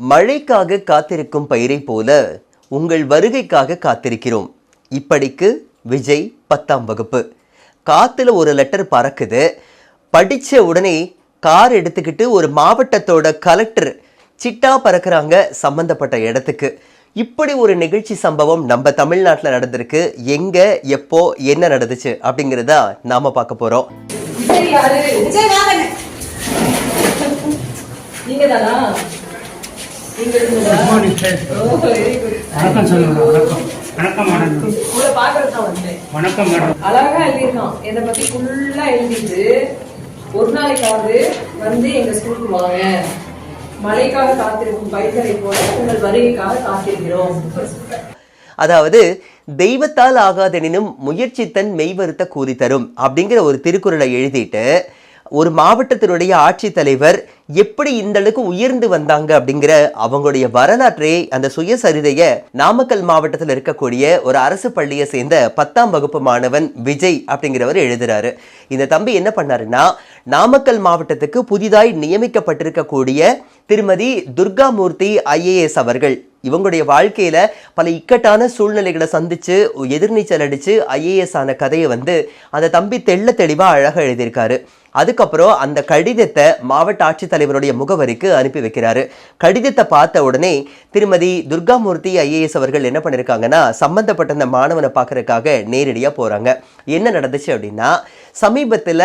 மழைக்காக காத்திருக்கும் பயிரை போல உங்கள் வருகைக்காக காத்திருக்கிறோம். இப்படிக்கு விஜய் பத்தாம் வகுப்பு. காத்துல ஒரு லெட்டர் பறக்குது. படிச்ச உடனே கார் எடுத்துக்கிட்டு ஒரு மாவட்டத்தோட கலெக்டர் சிட்டா பறக்குறாங்க சம்பந்தப்பட்ட இடத்துக்கு. இப்படி ஒரு நிகழ்ச்சி சம்பவம் நம்ம தமிழ்நாட்டில் நடந்திருக்கு. எங்க எப்போ என்ன நடந்துச்சு அப்படிங்கிறதா நாம பார்க்க போறோம். நீங்க தானா நீங்க இருந்ததா? ஓ, very good. வணக்கம் சொல்லுங்க வணக்கம். வணக்கம் மேடம் உங்களை பார்க்கறது தான் வந்தேன் வணக்கம். மேடம் அழகா எழுதியிருக்கான். என்னை பத்தி ஃபுல்லா எழுதிட்டு ஒரு நாளைக்காவது வந்து எங்க ஸ்கூலுக்கு வாங்க. மழைக்காக காத்திருக்கும் பயிர்களை போல உங்கள் வருகைக்காக காத்திருக்கிறோம். அதாவது தெய்வத்தால் ஆகாதெனினும் முயற்சித்தன் மெய்வருத்த கூறி தரும் அப்படிங்கிற ஒரு திருக்குறளை எழுதிட்டு ஒரு மாவட்டத்தினுடைய ஆட்சித்தலைவர் எப்படி இந்த அளவுக்கு உயர்ந்து வந்தாங்க அப்படிங்கிற அவங்களுடைய வரலாற்றை அந்த சுயசரிதைய நாமக்கல் மாவட்டத்தில் இருக்கக்கூடிய ஒரு அரசு பள்ளியை சேர்ந்த பத்தாம் வகுப்பு மாணவன் விஜய் அப்படிங்கிறவர் எழுதுறாரு. இந்த தம்பி என்ன பண்ணாருன்னா நாமக்கல் மாவட்டத்துக்கு புதிதாய் நியமிக்கப்பட்டிருக்கக்கூடிய திருமதி துர்காமூர்த்தி ஐஏஎஸ் அவர்கள் இவங்களுடைய வாழ்க்கையில பல இக்கட்டான சூழ்நிலைகளை சந்திச்சு எதிர்நீச்சல் அடிச்சு ஐஏஎஸ் ஆன கதையை வந்து அந்த தம்பி தெள்ள தெளிவா அழகாக எழுதியிருக்காரு. அதுக்கப்புறம் அந்த கடிதத்தை மாவட்ட ஆட்சித்தலைவருடைய முகவரிக்கு அனுப்பி வைக்கிறாரு. கடிதத்தை பார்த்த உடனே திருமதி துர்காமூர்த்தி ஐஏஎஸ் அவர்கள் என்ன பண்ணியிருக்காங்கன்னா சம்பந்தப்பட்ட அந்த மாணவனை பார்க்கறதுக்காக நேரடியாக போகிறாங்க என்ன நடந்துச்சு அப்படின்னா சமீபத்துல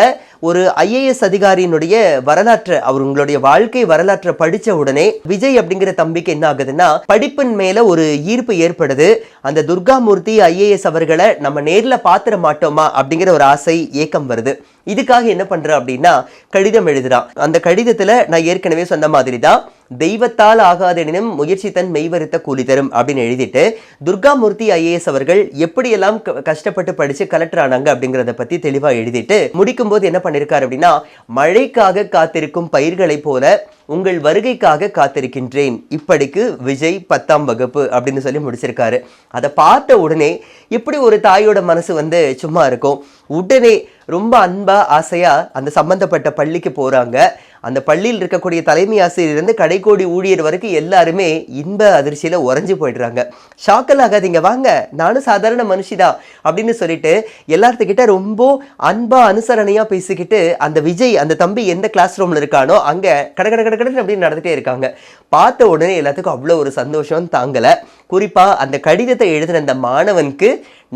ஒரு ஐஏஎஸ் அதிகாரியினுடைய வரலாற்றை அவங்களுடைய வாழ்க்கை வரலாற்றை படிச்ச உடனே விஜய் அப்படிங்கிற தம்பிக்கு என்ன ஆகுதுன்னா படிப்பின் மேல ஒரு ஈர்ப்பு ஏற்படுது. அந்த துர்காமூர்த்தி ஐஏஎஸ் அவர்களை நம்ம நேர்ல பார்த்துட மாட்டோமா அப்படிங்கிற ஒரு ஆசை ஏக்கம் வருது. இதுக்காக என்ன பண்றேன் அப்படின்னா கடிதம் எழுதுறான். அந்த கடிதத்துல நான் ஏற்கனவே சொன்ன மாதிரி தான் தெய்வத்தால் ஆகாதெனினும் முயற்சி தன் மெய்வருத்த கூலி தரும் அப்படின்னு எழுதிட்டு துர்காமூர்த்தி ஐஏஎஸ் அவர்கள் எப்படியெல்லாம் க- கஷ்டப்பட்டு படிச்சு கலெக்டர் ஆனாங்க அப்படிங்கிறத பத்தி தெளிவா எழுதிட்டு முடிக்கும் போது என்ன பண்ணிருக்காரு அப்படின்னா மழைக்காக காத்திருக்கும் பயிர்களைப் போல உங்கள் வருகைக்காக காத்திருக்கின்றேன். இப்படிக்கு விஜய் பத்தாம் வகுப்பு அப்படின்னு சொல்லி முடிச்சிருக்காரு. அதை பார்த்த உடனே எப்படி ஒரு தாயோட மனசு வந்து சும்மா இருக்கும். உடனே ரொம்ப அன்பா ஆசையா அந்த சம்பந்தப்பட்ட பள்ளிக்கு போறாங்க. அந்த பள்ளியில் இருக்கக்கூடிய தலைமை ஆசிரியர்லேருந்து கடைக்கோடி ஊழியர் வரைக்கும் எல்லாருமே இன்ப அதிர்ச்சியில் உறைஞ்சி போயிடுறாங்க. ஷாக்கல் ஆகாதீங்க வாங்க நானும் சாதாரண மனுஷிதான் அப்படின்னு சொல்லிட்டு எல்லாத்துக்கிட்ட ரொம்ப அன்பா அனுசரணையாக பேசிக்கிட்டு அந்த விஜய் அந்த தம்பி எந்த கிளாஸ் ரூமில் இருக்கானோ அங்கே கட கட கட அப்படின்னு நடந்துகிட்டே இருக்காங்க. பார்த்த உடனே எல்லாத்துக்கும் அவ்வளோ ஒரு சந்தோஷம் தாங்கலை. குறிப்பாக அந்த கடிதத்தை எழுதின அந்த மாணவனுக்கு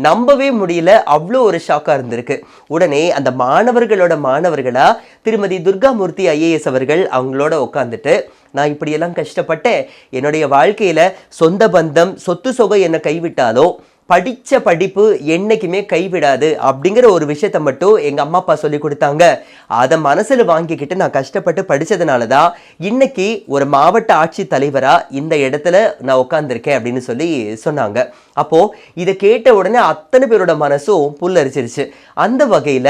நம்பவே முடியல. அவ்வளோ ஒரு ஷாக்காக இருந்திருக்கு. உடனே அந்த மாணவர்களோட மாணவர்களாக திருமதி துர்காமூர்த்தி ஐஏஎஸ் அவர்கள் அவங்களோட உட்காந்துட்டு நான் இப்படியெல்லாம் கஷ்டப்பட்டேன். என்னுடைய வாழ்க்கையில் சொந்த பந்தம் சொத்து சொகை என்னை கைவிட்டாலோ படித்த படிப்பு என்னைக்குமே கைவிடாது அப்படிங்கிற ஒரு விஷயத்த மட்டும் எங்கள் அம்மா அப்பா சொல்லி கொடுத்தாங்க. அதை மனசுல வாங்கிக்கிட்டு நான் கஷ்டப்பட்டு படித்ததுனால தான் இன்னைக்கு ஒரு மாவட்ட ஆட்சி தலைவராக இந்த இடத்துல நான் உட்காந்துருக்கேன் அப்படின்னு சொல்லி சொன்னாங்க. அப்போ இதை கேட்ட உடனே அத்தனை பேரோட மனசும் புல்லரிச்சிருச்சு. அந்த வகையில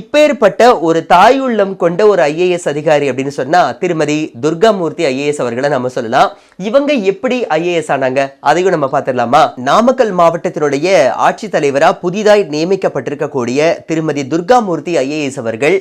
இப்பேற்பட்ட ஒரு தாயுள்ளம் கொண்ட ஒரு ஐஏஎஸ் அதிகாரி அப்படின்னு சொன்னால் திருமதி துர்காமூர்த்தி ஐஏஎஸ் அவர்களை நம்ம சொல்லலாம். இவங்க எப்படி ஐஏஎஸ் ஆனாங்க? அதையும் நம்ம பார்த்துடலாமா? நாமக்கல் மாவட்டத்தில் மாவட்டத்தினுடைய ஆட்சித்தலைவரா புதிதாய் நியமிக்கப்பட்டிருக்கக்கூடிய திருமதி துர்காமூர்த்தி ஐஏஎஸ் அவர்கள்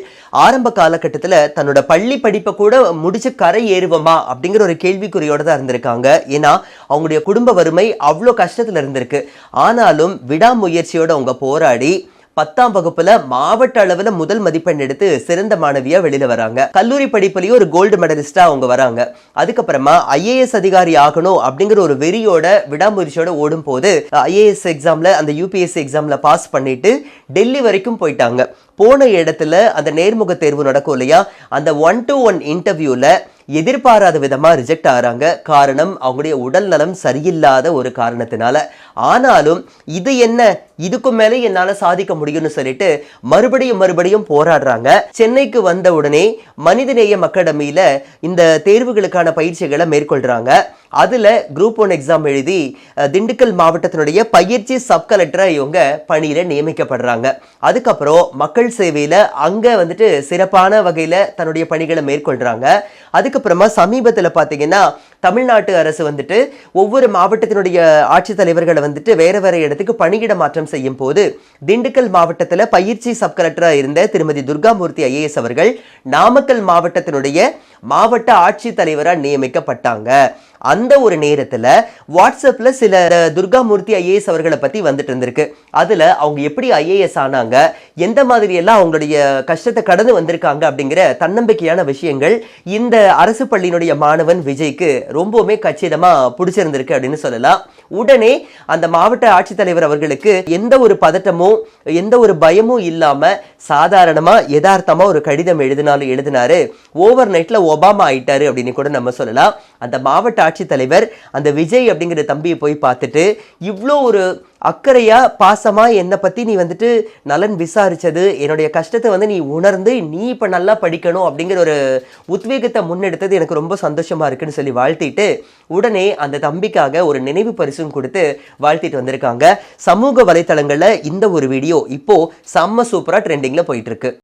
ஆரம்ப காலகட்டத்தில் தன்னோட பள்ளி படிப்பை கூட முடிச்சு கரை ஏறுவோமா அப்படிங்கிற ஒரு கேள்விக்குறியோட தான் இருந்திருக்காங்க. ஏன்னா அவங்களுடைய குடும்ப வறுமை அவ்வளோ கஷ்டத்தில் இருந்திருக்கு. ஆனாலும் விடாமுயற்சியோடு அவங்க போராடி பத்தாம் வகுப்புல மாவட்ட அளவுல முதல் மதிப்பெண் எடுத்து சிறந்த மாணவியா வெளியில வராங்க. கல்லூரி படிப்புலயும் ஒரு கோல்டு மெடலிஸ்டா அவங்க வராங்க. அதுக்கப்புறமா ஐஏஎஸ் அதிகாரி ஆகணும் அப்படிங்கிற ஒரு வெறியோட விடாமுயற்சியோட ஓடும் போது ஐஏஎஸ் எக்ஸாம்ல அந்த யூபிஎஸ்சி எக்ஸாம்ல பாஸ் பண்ணிட்டு டெல்லி வரைக்கும் போயிட்டாங்க. போன இடத்துல அந்த நேர்முக தேர்வு நடக்கும் இல்லையா? அந்த ஒன் டு ஒன் இன்டர்வியூல எதிர்பாராத விதமா ரிஜெக்ட் ஆகிறாங்க காரணம் அவங்களுடைய உடல் நலம் சரியில்லாத ஒரு காரணத்தினால. ஆனாலும் இது என்ன? இதுக்கும் மேலே என்னால சாதிக்க முடியும்னு சொல்லிட்டு மறுபடியும் மறுபடியும் போராடுறாங்க. சென்னைக்கு வந்த உடனே மனிதநேய அகாடமியில் இந்த தேர்வுகளுக்கான பயிற்சிகளை மேற்கொள்றாங்க. அதுல குரூப் ஒன் எக்ஸாம் எழுதி திண்டுக்கல் மாவட்டத்தினுடைய பயிற்சி சப் கலெக்டரா இவங்க பணியில நியமிக்கப்படுறாங்க. அதுக்கப்புறம் மக்கள் சேவையில அங்க வந்துட்டு சிறப்பான வகையில தன்னுடைய பணிகளை மேற்கொள்றாங்க. அதுக்கப்புறமா சமீபத்தில் பார்த்தீங்கன்னா தமிழ்நாட்டு அரசு வந்துட்டு ஒவ்வொரு மாவட்டத்தினுடைய ஆட்சித்தலைவர்களை வந்துட்டு வேறு வேறு இடத்துக்கு பணியிட மாற்றம் செய்யும் போது திண்டுக்கல் மாவட்டத்தில் பயிற்சி சப்கலெக்டராக இருந்த திருமதி துர்காமூர்த்தி ஐஏஎஸ் அவர்கள் நாமக்கல் மாவட்டத்தினுடைய மாவட்ட ஆட்சித்தலைவராக நியமிக்கப்பட்டாங்க. அந்த ஒரு நேரத்தில் வாட்ஸ்அப்பில் சில துர்காமூர்த்தி ஐஏஎஸ் அவர்களை பற்றி வந்துட்டு இருந்திருக்கு. அதில் அவங்க எப்படி ஐஏஎஸ் ஆனாங்க எந்த மாதிரி எல்லாம் அவங்களுடைய கஷ்டத்தை கடந்து வந்திருக்காங்க அப்படிங்கிற தன்னம்பிக்கையான விஷயங்கள் இந்த அரசு பள்ளியினுடைய மாணவன் விஜய்க்கு ரொம்பவுமே கச்சிதமாக பிடிச்சிருந்திருக்கு அப்படின்னு சொல்லலாம். உடனே அந்த மாவட்ட ஆட்சித்தலைவர் அவர்களுக்கு எந்த ஒரு பதட்டமோ எந்த ஒரு பயமும் இல்லாமல் சாதாரணமாக யதார்த்தமாக ஒரு கடிதம் எழுதினாலும் எழுதினாரு. ஓவர் நைட்டில் ஒபாமா ஆயிட்டாரு அப்படின்னு கூட நம்ம சொல்லலாம். அந்த மாவட்ட ஆட்சித்தலைவர் அந்த விஜய் அப்படிங்கிற தம்பியை போய் பார்த்துட்டு இவ்வளோ ஒரு அக்கறையாக பாசமாக என்னை பற்றி நீ வந்துட்டு நலன் விசாரித்தது என்னுடைய கஷ்டத்தை வந்து நீ உணர்ந்து நீ இப்போ நல்லா படிக்கணும் அப்படிங்கிற ஒரு உத்வேகத்தை முன்னெடுத்தது எனக்கு ரொம்ப சந்தோஷமாக இருக்குன்னு சொல்லி வாழ்த்திட்டு உடனே அந்த தம்பிக்காக ஒரு நினைவு பரிசும் கொடுத்து வாழ்த்திட்டு வந்திருக்காங்க. சமூக வலைத்தளங்களில் இந்த ஒரு வீடியோ இப்போது செம்ம சூப்பராக ட்ரெண்டிங்கில் போயிட்டுருக்கு